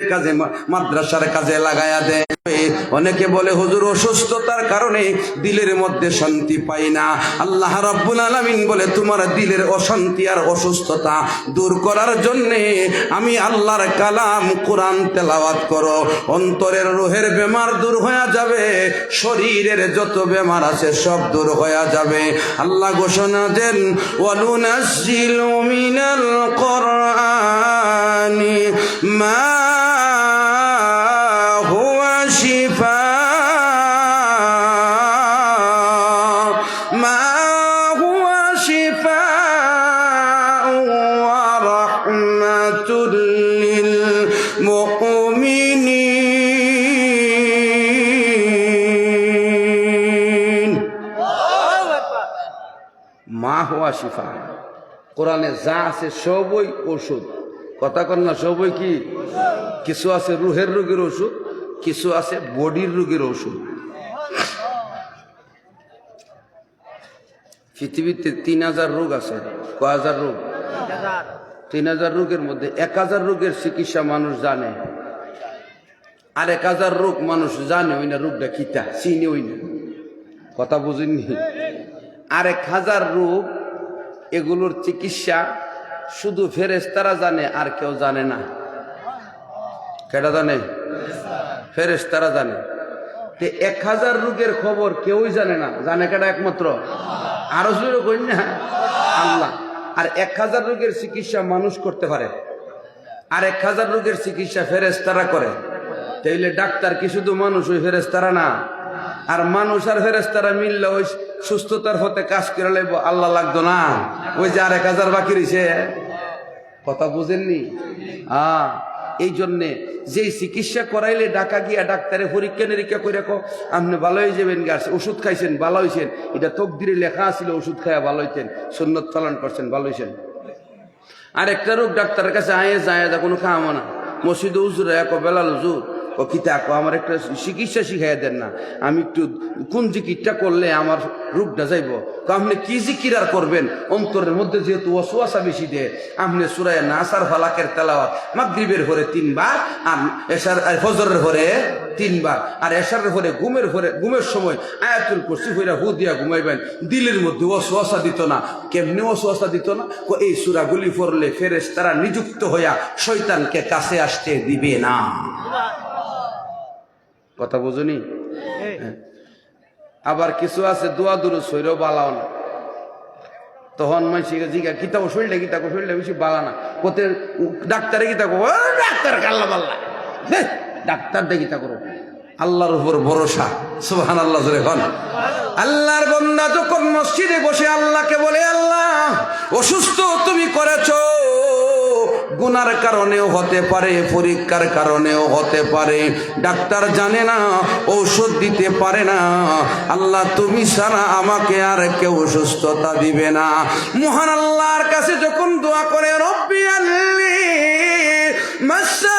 কাজে মাদ্রাসার কাজে দেয়। অনেকে বলে, হুজুর, অসুস্থতার কারণে দিলের মধ্যে শান্তি পাই না। আল্লাহ রাব্বুল আলামিন বলে, তোমার দিলের অশান্তি আর অসুস্থতা দূর করার আমি আল্লাহর কালাম কোরআন তেলাওয়াত করো। অন্তরের রোহের বেমার দূর হয়ে যাবে, শরীরের যত বেমার আছে সব দূর হয়ে যাবে। আল্লাহ ঘোষণা দেন ওয়ানুনাজ্জিলু মিনাল কোরআনি মা মা হওয়া শিফা। কোরআনে যা আছে সবই ওষুধ। কথা কন না, সবই কি? কিছু আছে রুহের রোগের ওষুধ, কিছু আছে বডির রোগের ওষুধ। পৃথিবীতে তিন হাজার রোগ আছে। ক হাজার রোগ? তিন হাজার রোগের মধ্যে এক হাজার রোগের চিকিৎসা মানুষ জানে। আর এক হাজার রোগ মানুষ জানে ওই না রোগটা কিতা চিনি ওই না। কথা বুঝিনি আর এক হাজার রোগ এগুলোর চিকিৎসা শুধু ফেরেস্তারা জানে আর কেউ জানে না। কেটা জানে? ফেরেস্তারা জানে। এক হাজার রোগের খবর কেউই জানে না। জানে কেটা একমাত্র? আরও জোরে কই না। আল্লাহ। আর এক হাজার রোগের চিকিৎসা মানুষ করতে পারে। আর এক হাজার রোগের চিকিৎসা ফেরেস্তারা করে। তাইলে ডাক্তার কি শুধু মানুষ, ওই ফেরেস্তারা না? আর মানুষ আর ফেরেস্তারা মিললে ওই সুস্থতার হতে কাজ করে লাগবো আল্লাহ লাগতো না। ওই যে আর এক হাজার বাকি রয়েছে কথা বুঝেননি? আ এই জন্যে যেই চিকিৎসা করাইলে ডাকা গিয়া ডাক্তারে পরীক্ষা নিরীক্ষা করে কো আপনি ভালো হয়ে যাবেন গাছ ওষুধ খাইছেন, ভালো হয়েছেন এটা তকদিরে লেখা আছিল, ওষুধ খাইয়া ভালো হইতেন, সুন্নত পালন করছেন, ভালো হয়েছেন আর একটা রোগ ডাক্তারের কাছে আয়ে যায় কোনো খাওয়াবো না। মসজিদে উজুর এক বেলাল উজুর ও কিতা কো আমার একটা চিকিৎসা শিখাই দেন না। আমি একটু কোন জিকিরটা করলে আমার রোগটা যাইব? তো আপনি কি জিকির আর করবেন? অন্তরের মধ্যে যেহেতু অসুয়াশা বেশি দেয়, আপনি সুরায় নাসার ফালাকের তেলাওয়াত মাগরিবের ভরে তিনবার আর এসার ফজরের ভরে তিনবার। আর এসারের ভরে ঘুমের ভরে, ঘুমের সময় আয়াতুল কুরসি হইরা হু দিয়া ঘুমাইবেন। দিলের মধ্যে অসুয়াশা দিত না। কেমনি অসুয়াশা দিত না? এই সুরাগুলি পড়লে ফেরেস তারা নিযুক্ত হইয়া শয়তানকে কাছে আসতে দিবে না। কথা বুঝুনি? হ্যাঁ। আবার কিছু আছে দোয়া দুরু শৈর বালাও না তখন মানুষ জিগা কিতাব শরীরটা গীতা শরীরটা বেশি বালা না। কোতে ডাক্তারে গীতা কো "ও, ডাক্তার কাল্লা বাল্লা। ডাক্তার দে গীতা করো। আল্লাহর উপর ভরসা। সুবহান আল্লাহ হন আল্লাহর বন্দা যখন মসজিদে বসে আল্লাহকে বলে আল্লাহ অসুস্থ তুমি করেছ। গুনার কারণেও হতে পারে, পরীক্ষার কারণেও হতে পারে। ডাক্তার জানে না, ঔষধ দিতে পারে না। আল্লাহ তুমি সারা আমাকে আর কেউ সুস্থতা দিবে না। মহান আল্লাহর কাছে যখন দোয়া করে, রব্বি আল্লি মাসানি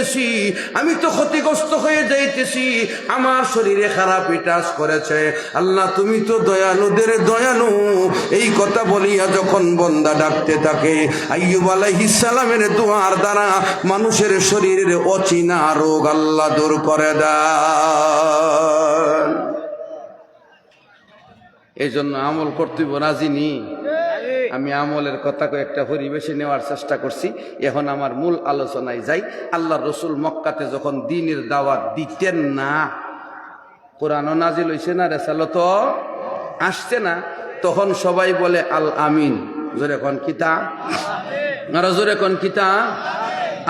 গেছি আমি তো ক্ষতিগ্রস্ত হয়ে যাইতেছি। আমার শরীরে খারাপ ইটাস করেছে। আল্লাহ, তুমি তো দয়ালুদের দয়ালু। এই কথা বলিয়া যখন বন্দা ডাকতে থাকে, আইয়ুব আলাইহিস সালামের দোয়ার দ্বারা মানুষের শরীরের অচিনা রোগ আল্লাহ দূর করে দেন। এই জন্য আমল কর্তব্য রাজিনী আমি আমলের কথা একটা পরিবেশে নেওয়ার চেষ্টা করছি। এখন আমার মূল আলোচনায় যাই। আল্লাহ রসুল মক্কাতে যখন দিনের দাওয়াত দিতেন না, কোরআনও নাজিল হইছে না রেসালত আসছে না, তখন সবাই বলে, আল আমিন। জোরে কোন কিতা? আর জোরে কোন কিতা?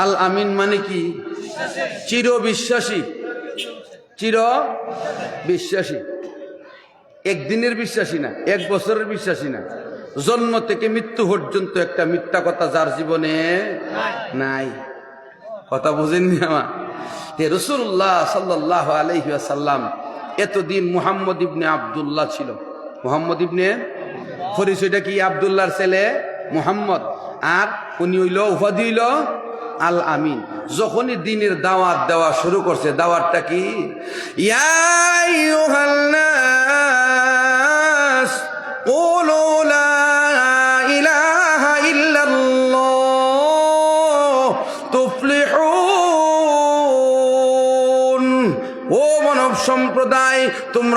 আল আমিন মানে কি? চির বিশ্বাসী চির বিশ্বাসী একদিনের বিশ্বাসী না, এক বছরের বিশ্বাসী না। জন্ম থেকে মৃত্যু পর্যন্ত একটা মিথ্যা কথা যার জীবনে নাই। কথা বুঝেননি আমার? রসুল্লাহ সাল্লাহ আলহিসাল্লাম এতদিন মুহাম্মদ ইবনে আবদুল্লাহ ছিল। মুহাম্মদ ইবনে পরিচয়টা কি আবদুল্লাহর ছেলে? মুহাম্মদ। আর উনি হইল উপাধি হইল আল আমিন যখনই দিনের দাওয়াত দেওয়া শুরু করছে, দাওয়াতটা কি? ইয়া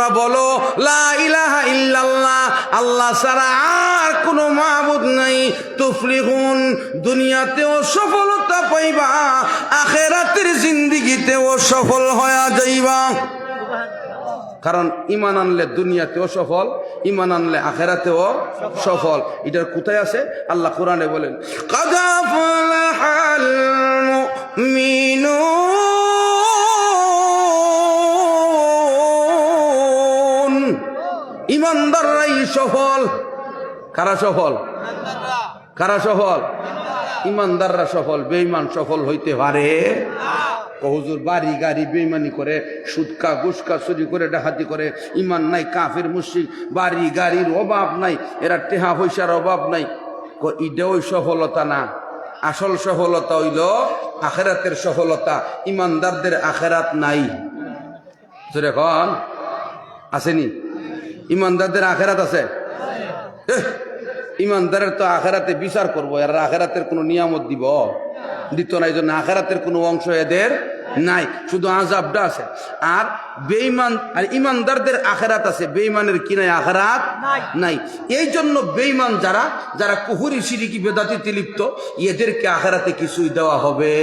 তোমরা বলো আল্লাহ ছাড়া আর কোনো মাবুদ নাই। তুফলিহুন, দুনিয়াতেও সফলতা পাইবা, আখেরাতের জিন্দিগিতেও সফল হয়ে যাইবা। কারণ ইমান আনলে দুনিয়াতেও সফল ইমান আনলে আখেরাতেও সফল। এটার কোথায় আছে? আল্লাহ কোরআনে বলেন, কাদা ফালাহাল সফল? কারা সফল? কারা সফল? ইমানদাররা সফল বেইমান সফল হইতে পারে। হুজুর, বাড়ি গাড়ি বেইমানি করে, সুদকা গুসকা চুরি করে, ডাকাতি করে ইমান নাই, কাফের মুশিক বাড়ি গাড়ির অভাব নাই, এরা টেহা পয়সার অভাব নাই। ইটা ওই সফলতা না। আসল সফলতা হইল আখেরাতের সফলতা, ইমানদারদের আখেরাত নাই। এখন আসেনি? ইমানদারদের আখেরাত আছে? ইমানদারের তো আখেরাতে বিচার করব এর আখেরাতের কোনো নিয়ামত দিব? দিত না এই জন্য আখেরাতের কোনো অংশ এদের নাই শুধু আজাবটা আছে। আর বেঈমান আর ইমানদারদের আখেরাত আছে বেইমানের কি নাই? আখেরাত নাই। এই জন্য বেঈমান যারা যারা কুহুরি সিরিকি বেদাতিতে লিপ্ত এদেরকে আখেরাতে কিছুই দেওয়া হবে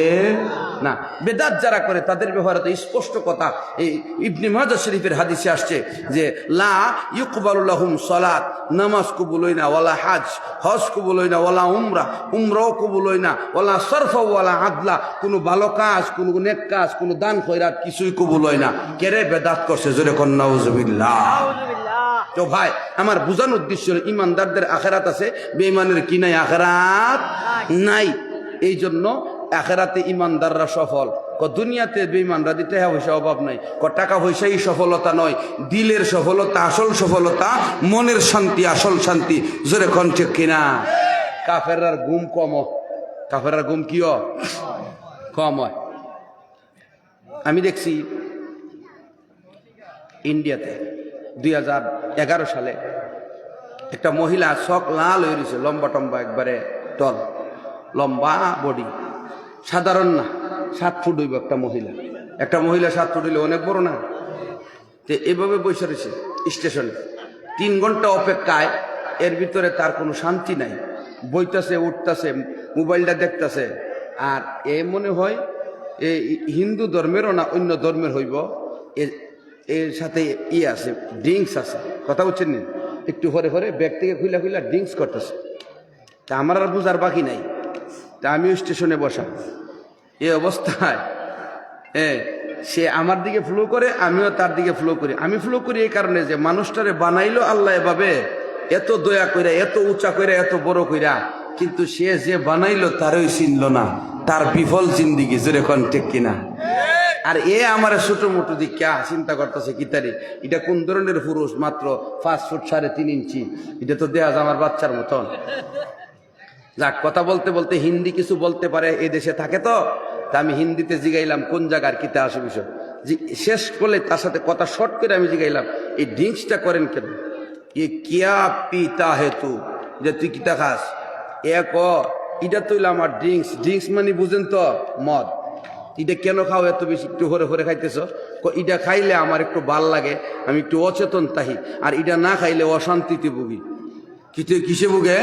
না বেদাত যারা করে তাদের ব্যাপারে তো স্পষ্ট কথা। এই ইবনে মাজা শরীফের হাদিসে আসছে যে লা ইউকবালুল্লাহুম সলাত নামাজ কবুল না ওয়ালা হাজ হজ কবুল না ওয়ালা উমরা উমরাও কবুল না ওয়ালা সরফা ওয়ালা আদলা কোনো ভালো কাজ কোনো নেক কাজ কোনো দান খয়রাত কিছুই কবুল হয় না। কেরে বেদাত করছে? জোরে কন্যা তো ভাই আমার বুঝানোর উদ্দেশ্য হলো ইমানদারদের আখেরাত আছে বেঈমানের কি নাই? আখেরাত নাই। এই জন্য আখেরাতে ইমানদাররা সফল। ক, দুনিয়াতে বেঈমানরা দিতে পয়সা অভাব নাই। ক, টাকা পয়সাই সফলতা নয়। দিলের সফলতা, আসল সফলতা, মনের শান্তি, আসল শান্তি। জোরে ঠিক কিনা? কাফেরার গুম কম কাফেরার গুম কি হয়? কম হয়। আমি দেখছি ইন্ডিয়াতে দুই হাজার এগারো সালে একটা মহিলা চক লাল হয়ে লম্বা টম্বা একবারে টল লম্বা বডি সাধারণ না, সাত ফুট হইব একটা মহিলা। একটা মহিলা সাত ফুট হইলে অনেক বড় না? তো এভাবে বসে রয়েছে স্টেশনে। তিন ঘণ্টা অপেক্ষায় এর ভিতরে তার কোনো শান্তি নাই। বইতাছে, উঠতাছে, মোবাইলটা দেখতাছে। আর এ মনে হয় এ হিন্দু ধর্মেরও না অন্য ধর্মের হইব। এর সাথে ই আছে, ড্রিঙ্কস আছে। কথা নি? একটু হরে হরে ব্যাগ থেকে খুইলা খুইলা ড্রিঙ্কস করতেছে। তা আমার আর বুঝার বাকি নাই। তা আমিও স্টেশনে বসা। এ অবস্থায়, এ, সে আমার দিকে ফ্লো করে, আমিও তার দিকে ফ্লো করি। আমি ফ্লো করি এই কারণে যে মানুষটারে বানাইলো আল্লাহ এভাবে, এত দয়া কইরা, এত উঁচা কইরা, এত বড় কইরা, কিন্তু সে যে বানাইলো তারই চিনল না। তার বিফল জিন্দিগি, জোরে কন ঠিক কিনা? আর এ আমার ছোট মোটো দিকা চিন্তা করতেছে কি তারি? এটা কোন ধরনের পুরুষ? মাত্র পাঁচ ফুট সাড়ে তিন ইঞ্চি। এটা তো দেয়া আমার বাচ্চার মতন। যাক, কথা বলতে বলতে হিন্দি কিছু বলতে পারে এই দেশে থাকে তো? তা আমি হিন্দিতে জিগাইলাম, কোন জায়গার কিতে আসে বিষয়? যে শেষ করলে তার সাথে কথা শর্ট করে আমি জিগাইলাম, এই ড্রিঙ্কসটা করেন কেন? এ কিয়া পিতা হেতু যে তুই কিতা খাস? এ ক এটা তৈল আমার ড্রিঙ্কস ড্রিঙ্কস মানে বুঝেন তো, মদ। এটা কেন খাও এত বেশি? একটু হরে হরে খাইতেছ? এটা খাইলে আমার একটু ভালো লাগে, আমি একটু অচেতন তাহি। আর এটা না খাইলে অশান্তিতে ভুগি। কিতে, কিসে ভুগে?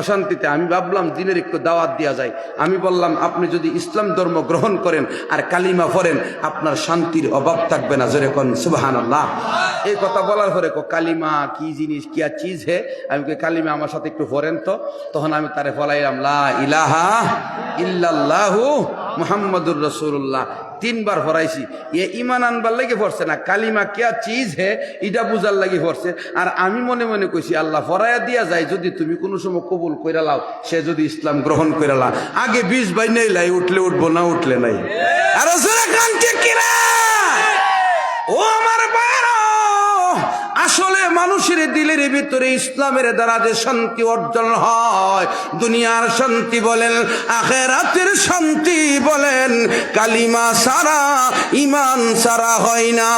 অশান্তিতে আমি ভাবলাম দিনের একটু দাওয়াত দেওয়া যায়। আমি বললাম, আপনি যদি ইসলাম ধর্ম গ্রহণ করেন আর কালিমা পড়েন, আপনার শান্তির অভাব থাকবে না। জোরে কন সুবাহান আল্লাহ এই কথা বলার পরে কো, কালিমা কি জিনিস, কি আর চিজ হে? আমি কালিমা আমার সাথে একটু পড়েন তো। তখন আমি তারে ফলাইলাম লা ইলাহা মুহাম্মাদুর রাসূলুল্লাহ। তিনবার ফরাইছি এ ইমান আনবার লাগে ভরছে না, কালিমা কিয়া চিজ হে এটা বুঝার লাগে ভরছে আর আমি মনে মনে কইছি, আল্লাহ ফরাইয়া দিয়া যায় যদি তুমি কোনো সময় কবুল কইরা লাও, সে যদি ইসলাম গ্রহণ কইরা লাও। আগে বিষ বাই নাই লাই, উঠলে উঠবো না, উঠলে নাই। আর ও আসলে মানুষের দিলের ভিতরে ইসলামের দ্বারা যে শান্তি অর্জন হয়, দুনিয়ার শান্তি বলেন, আখেরাতের শান্তি বলেন, কালিমা সারা ইমান সারা হয় না।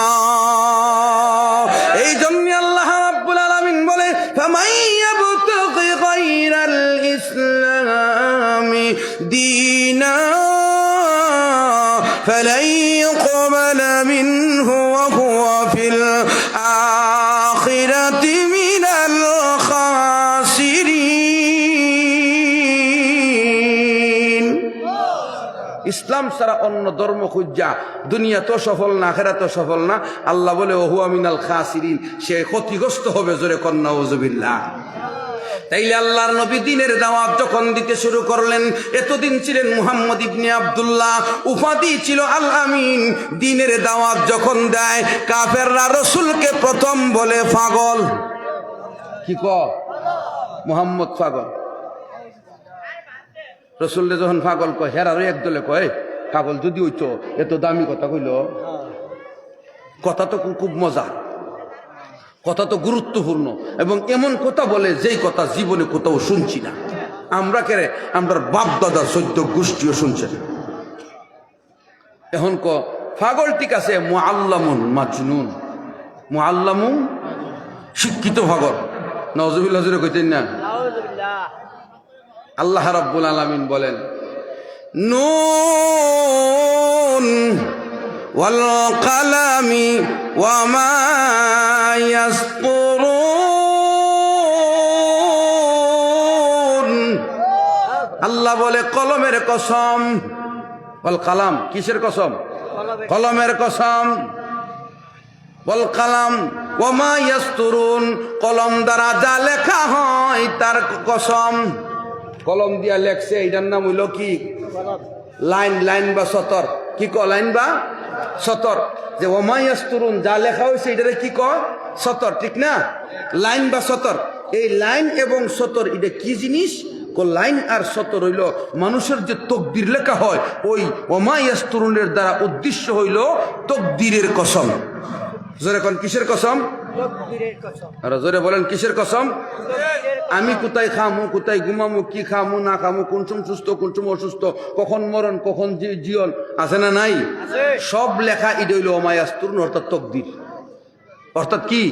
এই জন্য আল্লাহ রাব্বুল আলামিন বলে ফামাইয়াবতাগি অন্য ধর্ম খুঁজা দুনিয়া তো সফল না আখেরা তো সফল না। আল্লাহ বলে ওহু আমিনাল খাসিরিন সে ক্ষতিগ্রস্ত হবে জোরে কন্যা ওজবিল্লা তাইলে আল্লাহর নবী দিনের দাওয়াত যখন দিতে শুরু করলেন, এতদিন ছিলেন মুহাম্মদ ইবনে আব্দুল্লাহ, উপাধি ছিল আল আমিন। দিনের দাওয়াত যখন দেয়, কাফেররা রসুলকে প্রথম বলে, পাগল কি ক? মোহাম্মদ পাগল। রসুল্লে যখন পাগল কয় হেরারও একদলে কয় পাগল যদি হইতো এত দামি কথা কইল। কথা তো খুব মজা। কথা তো গুরুত্বপূর্ণ। এবং এমন কথা বলে যেই কথা জীবনে কোথাও শুনছি না। আমরা কেরে আমরা বাপ দাদা সদ্য গোষ্ঠীও শুনছে না। এখন ক পাগল ঠিক আছে মুআল্লামুন মাজনুন। মুআল্লামুন শিক্ষিত পাগল নজরুল হাজুরে কইতেন না? আল্লাহ রাব্বুল আলামিন বলেন নুন ওয়াল কালামি ওয়া মা আল্লাহ বলে কলমের কসম বল কালাম কিসের কসম? কলমের। কসম। বল কালাম ওমা ইয়াস্তুরুন কলম দ্বারা যা লেখা হয় তার কসম। কলম দিয়া লেখছে এটার নাম হইল কি? লাইন লাইন বা সতর। কি ক লাইন বা? সতর। যে ওমাইয়াস্তুরুন যা লেখা হয়েছে, এটারে কি ক সতর, ঠিক না? লাইন বা সতর। এই লাইন এবং সতর, এটা কি জিনিস? লাইন আর সতর হইল মানুষের যে তকদির লেখা হয়, ওই ওমাইয়াস্তুরুনের দ্বারা উদ্দেশ্য হইল তকদিরের কসম। জোরে কিসের কসম? আর জোরে বলেন কিসের কসম? আমি কোথায় খামু কোথায় ঘুমামু কি খামু না খামু কোন সময় সুস্থ কোন সময় অসুস্থ কখন মরণ কখন জীবন আছে না নাই? সব লেখা ইডে হইল অমায়াস্তুর অর্থাৎ তকদির। অর্থাৎ কি?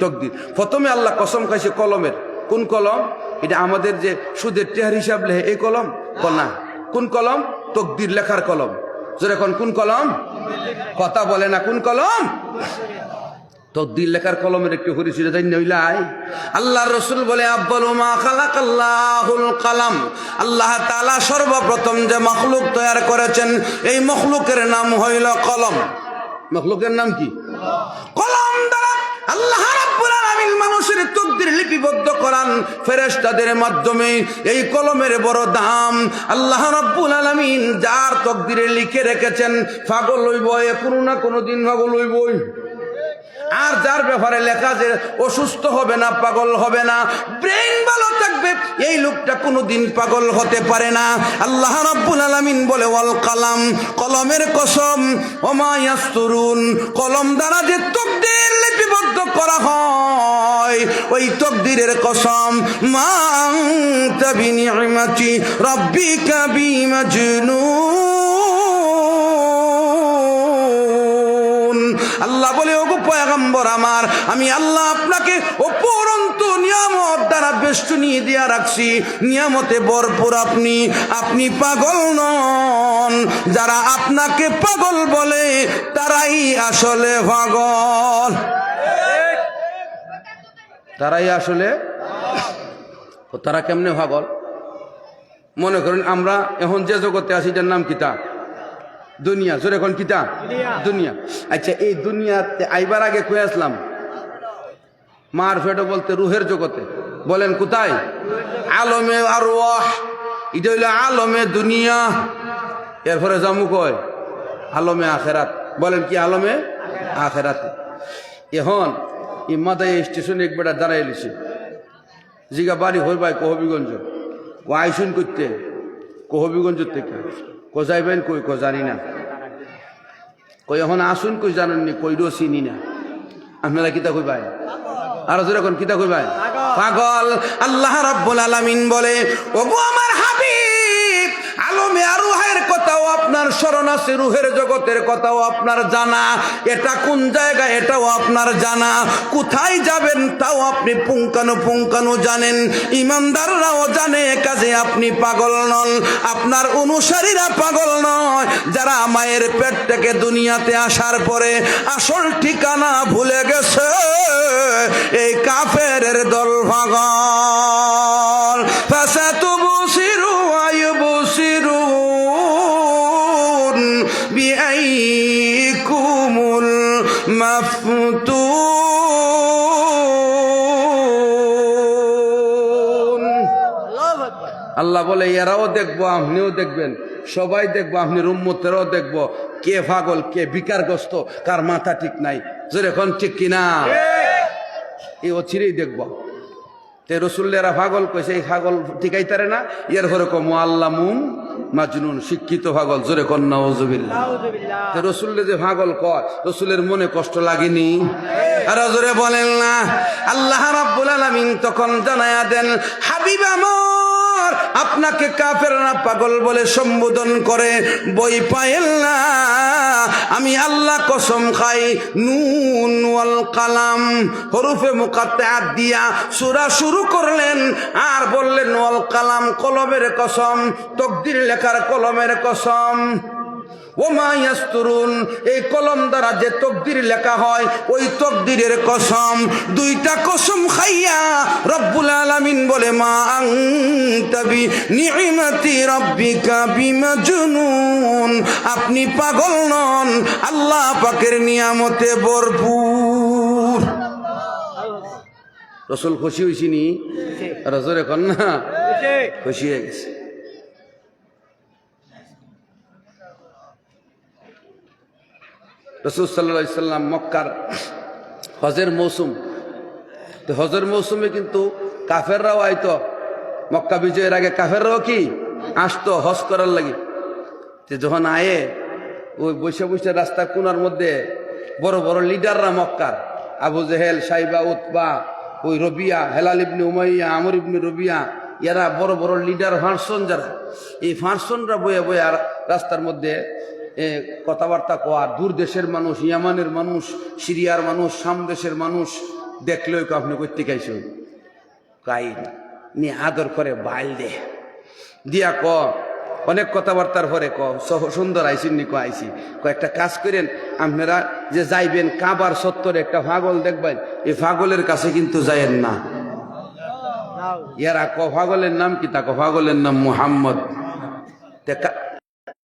তকদির। প্রথমে আল্লাহ কসম খাইছে কলমের। কোন কলম? এটা আমাদের যে সুদের টেহার হিসাব লেখে এই কলম? কনা কোন কলম? তকদির লেখার কলম। যেরকম কোন কলম? কথা বলে না কোন কলম। তকদির লেখার কলমের একটু হরিছিল তাই নইলাই। আল্লাহ রসুল বলে, আব্বাল মা খালাক আল্লাহুল কালাম। আল্লাহ তালা সর্বপ্রথম যে মখলুক তৈরি করেছেন, এই মখলুকের নাম হইল কলম। মখলুকের নাম কি? কলম দ্বারা আল্লাহ রাব্বুল আলামিন মানুষের তকদির লিপিবদ্ধ করান ফেরেশতাদের মাধ্যমে। এই কলমের বড় দাম আল্লাহ রাব্বুল আলামিন যার তকদিরে লিখে রেখেছেন, পাগল হইব, এ কোনো না কোনো দিন পাগল হইবই। আর যার ব্যাপারে লেখা যে অসুস্থ হবে না, পাগল হবে না ব্রেন ভালো থাকবে, এই লোকটা কোনোদিন পাগল হতে পারে না। আল্লাহ রাব্বুল আলামিন বলে, ওয়াল কালাম, কলমের কসম, ওমা ইয়াসতুরুন, কলম দ্বারা যে তকদির লিপিবদ্ধ করা হয়, ওই তকদিরের কসম মা আনতা বিনিআমাতি রাব্বিকা বিমাজনুন। আল্লাহ বলে, ওগো পয়গম্বর আমার, আমি আল্লাহ আপনাকে অপরন্ত নিয়ামত দ্বারা বেষ্টনী দিয়া রাখছি। নিয়ামতে ভরপুর আপনি আপনি পাগল নন। যারা আপনাকে পাগল বলে, তারাই আসলে পাগল। তারাই আসলে তারা কেমনে পাগল? মনে করেন আমরা এখন যে জগতে আছি, এটার নাম কিতা দুনিয়া জোরে এখন কিতা? দুনিয়া। আচ্ছা এই দুনিয়াতে আইবার আগে কয়ে আসলাম মার ফেটো বলতে রুহের জগতে। বলেন কোথায়? আলমে আর এটা হইল আলমে দুনিয়া। এরপরে জামু কয় আলমে আখেরাত। বলেন কি আলমে? আখেরাত। এখন এই মাদাই স্টেশনে একবার দাঁড়াই লিছে জিগা বাড়ি হই ভাই কহবিগঞ্জ। ও আইসুন করতে কহবিগঞ্জ থেকে। কো যাইবেন, কই কো জানি না। কই এখন আসুন, কই জানেননি কইরও চিনি না। আপনারা কিতা কই ভাই আর যেরকম কিতা কই ভাই পাগল। আল্লাহ রাব্বুল আলামিন বলে, ওগো আমার হাবিব, আলমে আরও আপনার স্মরণ আছে রুহের জগতের কথাও আপনার জানা। এটা কোন জায়গা? এটাও আপনার জানা। কোথায় যাবেন তাও আপনি পুঙ্কানো পুঙ্কানো জানেন। ইমানদাররাও জানে কাজে আপনি পাগল নন। আপনার অনুসারীরা পাগল নয়। যারা মায়ের পেট থেকে দুনিয়াতে আসার পরে আসল ঠিকানা ভুলে গেছে, এই কাফের দল পাগল। আল্লাহ বলে, এরাও দেখব, আপনিও দেখবেন। সবাই দেখব, আপনি উম্মতেরও দেখব। কে পাগল, কে বিকারগ্রস্ত, কার মাথা ঠিক নাই। যেরকম ঠিক কিনা? এই অচিরেই দেখব। তে রসুল্লেরা পাগল কইছে, এই পাগল ঠিকাইতারে না? এর পরে কো মোয়াল্লামুন মাজনুন, শিক্ষিত পাগল। জোরে কন্যা ওজুবিল্লা রসুল্লে যে পাগল কয়, রসুলের মনে কষ্ট লাগেনি? আর জোরে বলেন না। আল্লাহ রাব্বুল আলামিন তখন জানায়া দেন, হাবিব আমার আপনাকে কাফের না, পাগল বলে সম্বোধন করে। বই পায়েল না। আমি আল্লাহ কসম খাই, নুন কালাম। হরুফে মুকাত্তাত দিয়া সূরা শুরু করলেন আর বললেন, ওয়াল কালাম কলমের কসম, তকদির লেখার কলমের কসম। ওমা ইয়াস্তুরুন এই কলম দ্বারা যে তকদির লেখা হয় ওই তকদিরের কসম দুইটা কসম খাইয়া রব্বুল আলামিন বলে মা আংতাবি নি'মাতি রাব্বিকা বিমাজনুন। আপনি পাগল নন আল্লাহ পাকের নিয়ামতে ভরপুর। রসুল খুশি হয়েছিনি রসুল এখন না। খুশি হয়ে গেছে। রসুল সাল্লা সাল্লাম মক্কার হজের মৌসুম। তো হজের মৌসুমে কিন্তু কাফেররাও আইতো। মক্কা বিজয়ের আগে কাফেররাও কি? আসতো হজ করার লাগে। যে যখন আয়ে, ওই বসে বসে রাস্তার কোনার মধ্যে বড় বড় লিডাররা মক্কার। আবু জেহেল, সাইবা, উতবা, ওই Rabia, Hilal ibn Umayya, Amr ibn Rabia, এরা বড় বড় লিডার ফাঁসন যারা। এই ফাঁসনরা বয়ে বয়ে রাস্তার মধ্যে কথাবার্তা কোয়া দূর দেশের মানুষ ইয়ামানের মানুষ সিরিয়ার মানুষ সাম দেশের মানুষ দেখলেও আপনি করতে গাইছেন কাই নি আদর করে বাইল দে। দিয়া ক অনেক কথাবার্তার পরে ক সহ- সুন্দর আইসি নি ক আইসি। কয়েকটা কাজ করেন আপনারা যে যাইবেন কাবার সত্তর একটা ফাগল দেখবেন এই ফাগলের কাছে কিন্তু যায়েন না। ইয়ারা ক ফাগলের নাম কি? তা ক ফাগলের নাম মুহাম্মদ। তে